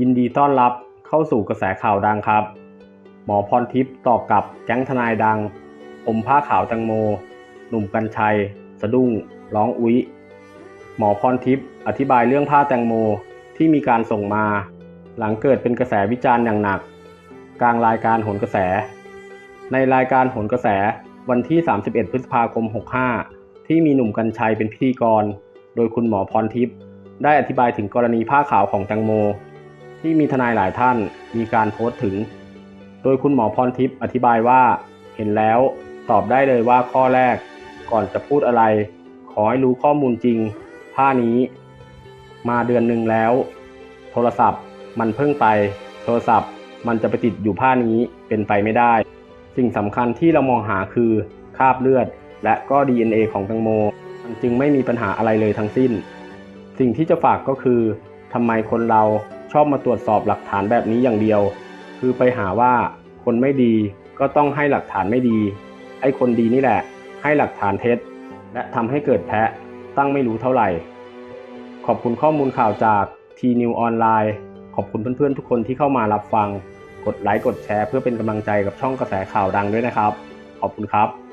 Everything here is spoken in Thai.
ยินดีต้อนรับเข้าสู่กระแสข่าวดังครับ หมอพรทิพย์ตอบกับแก๊งทนายดังอมผ้าขาวแตงโม หนุ่มกัญชัย สะดุ้ง ร้องอุ๊ย หมอพรทิพย์อธิบายเรื่องผ้าแตงโมที่มีการส่งมา หลังเกิดเป็นกระแสวิจารณ์อย่างหนัก กลางรายการโหนกระแส ในรายการโหนกระแสวันที่ 31 พฤษภาคม 65 ที่มีหนุ่มกัญชัยเป็นพิธีกร โดยคุณหมอพรทิพย์ได้อธิบายถึงกรณีผ้าขาวของแตงโม ที่มีทนายหลายท่านมีการโพสต์ถึง โดยคุณหมอพรทิพย์อธิบายว่า เห็นแล้วตอบได้เลยว่าข้อแรก ก่อนจะพูดอะไร ขอให้รู้ข้อมูลจริง ผ้านี้ มาเดือนหนึ่งแล้ว โทรศัพท์มันเพิ่งไป โทรศัพท์มันจะไปติดอยู่ผ้านี้เป็นไปไม่ได้ สิ่งสำคัญที่เรามองหาคือคราบเลือด และก็ DNA ของแตงโม มันจึงไม่มีปัญหาอะไรเลยทั้งสิ้น สิ่งที่จะฝากก็คือทำไมคนเรา ชอบมาตรวจสอบหลักฐานแบบนี้อย่างเดียว คือไปหาว่าคนไม่ดีก็ต้องให้หลักฐานไม่ดี ไอ้คนดีนี่แหละ ให้หลักฐานเท็จ และทำให้เกิดแพ้ตั้งไม่รู้เท่าไหร่ ขอบคุณข้อมูลข่าวจาก T New ออนไลน์ขอบคุณเพื่อนๆทุกคนที่เข้ามารับฟัง กดไลค์กดแชร์เพื่อเป็นกำลังใจกับช่องกระแสข่าวดังด้วยนะครับ ขอบคุณครับ